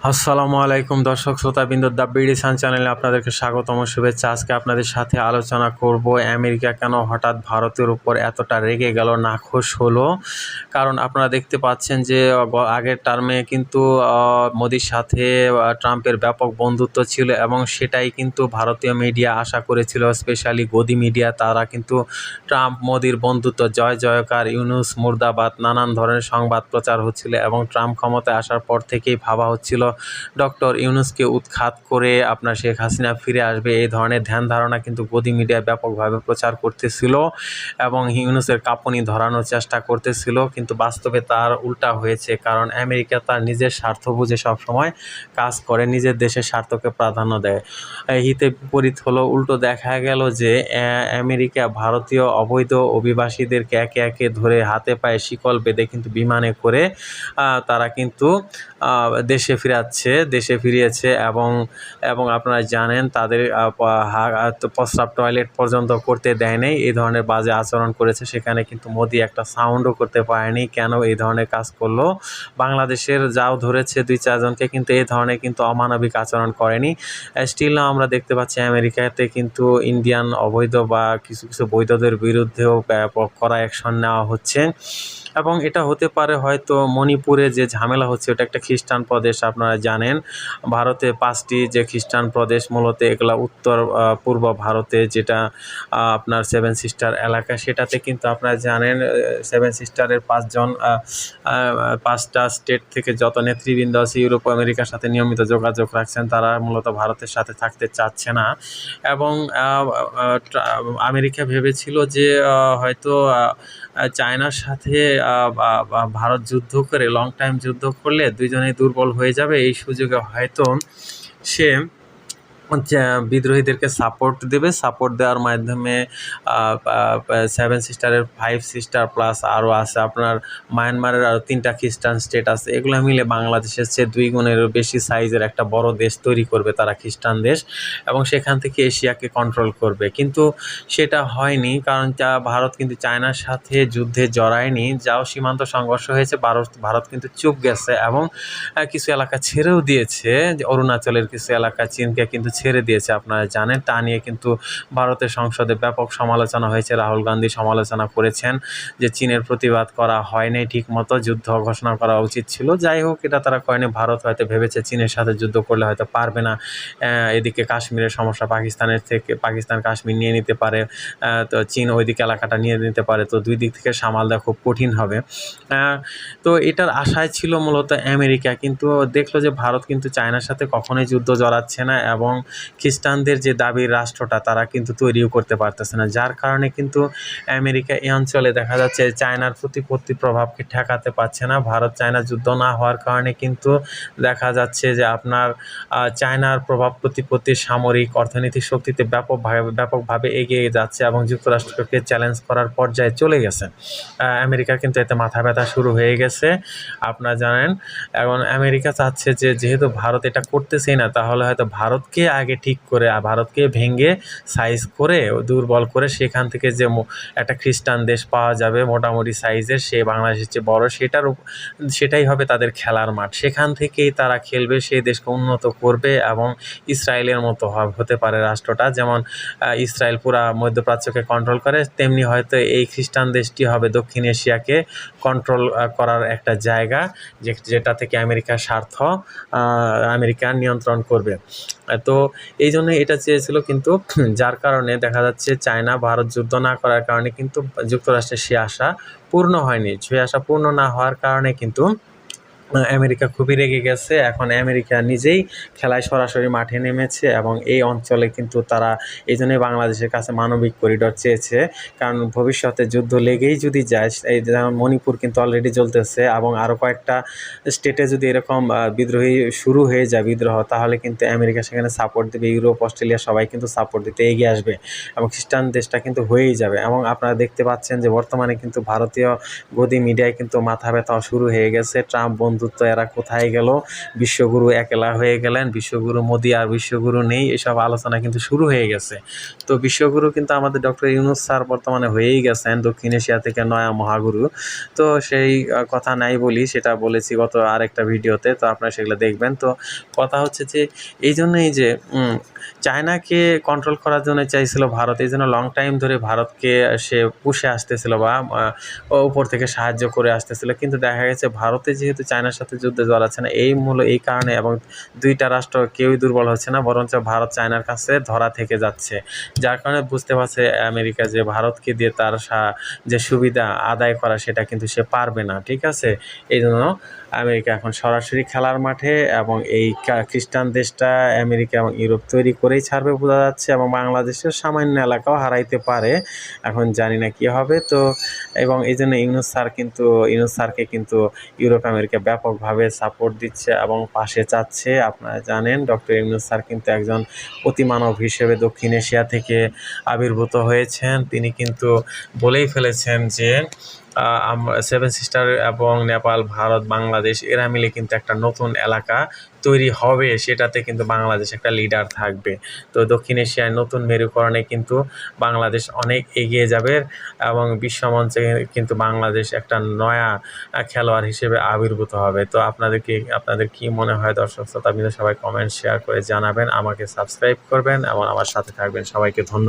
আসসালামু আলাইকুম দর্শক শ্রোতাবৃন্দ দ্য বিডিসান চ্যানেলে আপনাদেরকে স্বাগতম, শুভেচ্ছা। আজকে আপনাদের সাথে আলোচনা করব আমেরিকা কেন হঠাৎ ভারতের উপর এতটা রেগে গেল, নাখোশ হলো। কারণ আপনারা দেখতে পাচ্ছেন যে আগের টার্মে কিন্তু মোদির সাথে ট্রাম্পের ব্যাপক বন্ধুত্ব ছিল এবং সেটাই কিন্তু ভারতীয় মিডিয়া আশা করেছিল, স্পেশালি গদি মিডিয়া। তারা কিন্তু ট্রাম্প, মোদির বন্ধুত্ব, জয় জয়কার, ইউনুস, মুর্দাবাদ, নানান ধরনের সংবাদ প্রচার হচ্ছিল এবং ট্রাম্প ক্ষমতায় আসার পর থেকেই ভাবা হচ্ছিল ডক্টর ইউনুসকে উৎখাত করে আপনার শেখ হাসিনা ফিরে আসবে, এই ধরনের ধ্যান ধারণা কিন্তু গদি মিডিয়া ব্যাপকভাবে প্রচার করতেছিল এবং ইউনুসের কাঁপুনি ধরানোর চেষ্টা করতেছিল, কিন্তু বাস্তবে তার উল্টা হয়েছে কারণ আমেরিকা তার নিজের স্বার্থ বুঝে সবসময় কাজ করে, নিজের দেশের স্বার্থকে প্রাধান্য দেয়। হিতে বিপরীত হলো, উল্টো দেখা গেল যে আমেরিকা ভারতীয় অবৈধ অভিবাসীদেরকে একে একে ধরে হাতে পায়ে শিকল বেঁধে কিন্তু বিমানে করে তারা কিন্তু দেশে দেশে ফিরাচ্ছে দেশে ফিরিয়েছে এবং এবং আপনারা জানেন তাদের প্রস্রাব টয়লেট পর্যন্ত করতে দেয় নাই। এই ধরনের বাজে আচরণ করেছে। সেখানে কিন্তু মোদি একটা সাউন্ডও করতে পারেনি। কেন এই ধরনের কাজ করল? বাংলাদেশের যাও ধরেছে দুই চারজনকে কিন্তু এই ধরনের কিন্তু অমানবিক আচরণ করেনি। স্টিল আমরা দেখতে পাচ্ছি আমেরিকাতে কিন্তু ইন্ডিয়ান অবৈধ বা কিছু কিছু বৈধদের বিরুদ্ধেও করা অ্যাকশন নেওয়া হচ্ছে। এবং এটা হতে পারে হয়তো মণিপুরে যে ঝামেলা হচ্ছে, ওটা একটা খ্রিস্টান প্রদেশ। আপনারা জানেন, ভারতে পাঁচটি যে খ্রিস্টান প্রদেশ, মূলত এগুলা উত্তর পূর্ব ভারতে যেটা আপনার সেভেন সিস্টার এলাকা, সেটাতে কিন্তু আপনারা জানেন সেভেন সিস্টারের পাঁচজন পাঁচটা স্টেট থেকে যত নেতৃবৃন্দ আছে, ইউরোপ, আমেরিকার সাথে নিয়মিত যোগাযোগ রাখছেন, তারা মূলত ভারতের সাথে থাকতে চাচ্ছে না। এবং আমেরিকা ভেবেছিল যে হয়তো চায়নার সাথে ভারত যুদ্ধ করে লং টাইম যুদ্ধ করলে দুজনেই দুর্বল হয়ে যাবে। এই সুযোগে হয়তো সে বিদ্রোহীদেরকে সাপোর্ট দেবে। সাপোর্ট দেওয়ার মাধ্যমে সেভেন সিস্টারের ফাইভ সিস্টার প্লাস আরও আছে। আপনার মায়ানমারের আরও তিনটা খ্রিস্টান স্টেট আছে। এগুলো মিলে বাংলাদেশের চেয়ে দুই গুণেরও বেশি সাইজের একটা বড় দেশ তৈরি করবে তারা খ্রিস্টান দেশ এবং সেখান থেকে এশিয়াকে কন্ট্রোল করবে। কিন্তু সেটা হয়নি, কারণ যা ভারত কিন্তু চায়নার সাথে যুদ্ধে জড়ায়নি। যাও, সীমান্ত সংঘর্ষ হয়েছে, ভারত ভারত কিন্তু চুপ গেছে এবং কিছু এলাকা ছেড়েও দিয়েছে। অরুণাচলের কিছু এলাকা, চীনকে কিন্তু ছেড়ে দিয়েছে আপনারা জানেন। তা নিয়ে কিন্তু ভারতের সংসদে ব্যাপক সমালোচনা হয়েছে। রাহুল গান্ধী সমালোচনা করেছেন যে, চীনের প্রতিবাদ করা হয়নি ঠিক মতো যুদ্ধ ঘোষণা করা উচিত ছিল। যাই হোক, এটা তারা করেনি ভারত হয়তো ভেবেছে চীনের সাথে যুদ্ধ করলে হয়তো পারবে না। এদিকে কাশ্মীরের সমস্যা পাকিস্তানের থেকে, পাকিস্তান কাশ্মীর নিয়ে নিতে পারে। তো চীন ওইদিকে এলাকাটা নিয়ে নিতে পারে। তো দুই দিক থেকে সামাল দেওয়া খুব কঠিন হবে। তো এটার আশায় ছিল মূলত আমেরিকা। কিন্তু দেখল যে, ভারত কিন্তু চায়নার সাথে কখনোই যুদ্ধ জড়াচ্ছে না এবং খ্রিস্টানদের যে দাবির রাষ্ট্রটা তারা কিন্তু তৈরিও করতে পারতেছে না। যার কারণে কিন্তু আমেরিকা এই অঞ্চলে দেখা যাচ্ছে চায়নার প্রতিপত্তি প্রভাবকে ঠেকাতে পারছে না। ভারত চায়না যুদ্ধ না হওয়ার কারণে কিন্তু দেখা যাচ্ছে যে আপনার চায়নার প্রভাব প্রতিপত্তির সামরিক অর্থনৈতিক শক্তিতে ব্যাপকভাবে ব্যাপকভাবে এগিয়ে যাচ্ছে এবং যুক্তরাষ্ট্রকে চ্যালেঞ্জ করার পর্যায়ে চলে গেছে। আহ, আমেরিকার কিন্তু এতে মাথা ব্যথা শুরু হয়ে গেছে আপনারা জানেন। এখন আমেরিকা চাচ্ছে যে যেহেতু ভারত এটা করতেছেই না তাহলে হয়তো ভারতকে আগে ঠিক করে আর ভারতকে ভেঙে সাইজ করে, দুর্বল করে সেখান থেকে যে একটা খ্রিস্টান দেশ পাওয়া যাবে মোটামুটি সাইজের সে বাংলাদেশের চেয়ে বড়, সেটার সেটাই হবে তাদের খেলার মাঠ। সেখান থেকেই তারা খেলবে সেই দেশকে উন্নত করবে এবং ইসরায়েলের মতো হতে পারে রাষ্ট্রটা। যেমন ইসরায়েল পুরা মধ্যপ্রাচ্যকে কন্ট্রোল করে, তেমনি হয়তো এই খ্রিস্টান দেশটি হবে দক্ষিণ এশিয়াকে কন্ট্রোল করার একটা জায়গা যেটা থেকে আমেরিকার স্বার্থ আমেরিকা নিয়ন্ত্রণ করবে। তো এই জন্য এটা চেয়েছিল, কিন্তু যার কারণে দেখা যাচ্ছে চায়না ভারত যুদ্ধ না করার কারণে কিন্তু যুক্তরাষ্ট্রের সে আশা পূর্ণ হয়নি। সে আশা পূর্ণ না হওয়ার কারণে কিন্তু আমেরিকা খুবই রেগে গেছে। এখন আমেরিকা নিজেই খেলায় সরাসরি মাঠে নেমেছে এবং এই অঞ্চলে কিন্তু তারা এই জন্যই বাংলাদেশের কাছে মানবিক করিডোর চেয়েছে। কারণ ভবিষ্যতে যুদ্ধ লেগেই যদি যায়, এই যেমন মণিপুর কিন্তু অলরেডি চলতেছে এবং আরও কয়েকটা স্টেটে যদি এরকম বিদ্রোহী শুরু হয়ে যায় বিদ্রোহ, তাহলে কিন্তু আমেরিকা সেখানে সাপোর্ট দেবে, ইউরোপ, অস্ট্রেলিয়া সবাই কিন্তু সাপোর্ট দিতে এগিয়ে আসবে এবং খ্রিস্টান দেশটা কিন্তু হয়েই যাবে। এবং আপনারা দেখতে পাচ্ছেন যে বর্তমানে কিন্তু ভারতীয় গদি মিডিয়ায় কিন্তু মাথা ব্যথা শুরু হয়ে গেছে। ট্রাম্প বন্ধু বন্ধুত্ব, এরা কোথায় গেল? বিশ্বগুরু একলা হয়ে গেলেন, বিশ্বগুরু মোদি আর বিশ্বগুরু নেই, এসব আলোচনা কিন্তু শুরু হয়ে গেছে। তো বিশ্বগুরু কিন্তু আমাদের ডক্টর ইউনুস স্যার বর্তমানে হয়েই গেছেন, দক্ষিণ এশিয়া থেকে নয়া মহাগুরু। তো সেই কথা নাই বলি, সেটা বলেছি গত আরেকটা ভিডিওতে, তো আপনারা সেগুলো দেখবেন। তো কথা হচ্ছে যে, এই জন্যই যে চায়নাকে কন্ট্রোল করার জন্য চাইছিল ভারত, এই জন্য লং টাইম ধরে ভারতকে সে পুষে আসতেছিল বা উপর থেকে সাহায্য করে আসতেছিল। কিন্তু দেখা গেছে ভারতে যেহেতু চায়নার সাথে যুদ্ধে জড়াচ্ছে না এই মূল, এই কারণে এবং দুইটা রাষ্ট্র কেউই দুর্বল হচ্ছে না, বরঞ্চ ভারত চায়নার কাছে ধরা থেকে যাচ্ছে। যার কারণে বুঝতে পারছে আমেরিকা যে ভারতকে দিয়ে তার যে সুবিধা আদায় করা সেটা কিন্তু সে পারবে না, ঠিক আছে? এই জন্য আমেরিকা এখন সরাসরি খেলার মাঠে এবং এই খ্রিস্টান দেশটা আমেরিকা এবং ইউরোপ তৈরি করেই ছাড়বে বোঝা যাচ্ছে এবং বাংলাদেশের সামান্য এলাকাও হারাইতে পারে। এখন জানি না কি হবে। তো, এবং এই জন্য ইউনুস স্যার কিন্তু, ইউনুস স্যারকে কিন্তু ইউরোপ আমেরিকা ব্যাপকভাবে সাপোর্ট দিচ্ছে এবং পাশে চাচ্ছে। আপনারা জানেন ডক্টর ইউনুস স্যার কিন্তু একজন অতিমানব হিসেবে দক্ষিণ এশিয়া থেকে আবির্ভূত হয়েছেন। তিনি কিন্তু বলেই ফেলেছেন যে সেভেন সিস্টার এবং নেপাল, ভারত, বাংলাদেশ, এরা মিলে কিন্তু একটা নতুন এলাকা তৈরি হবে। সেটাতে কিন্তু বাংলাদেশ একটা লিডার থাকবে। তো দক্ষিণ এশিয়ায় নতুন মেরুকরণে কিন্তু বাংলাদেশ অনেক এগিয়ে যাবে এবং বিশ্বমঞ্চে কিন্তু বাংলাদেশ একটা নয়া খেলোয়াড় হিসেবে আবির্ভূত হবে। তো আপনাদেরকে আপনাদের কি মনে হয় দর্শক শ্রোতা সবাই কমেন্ট শেয়ার করে জানাবেন। আমাকে সাবস্ক্রাইব করবেন এবং আমার সাথে থাকবেন। সবাইকে ধন্যবাদ।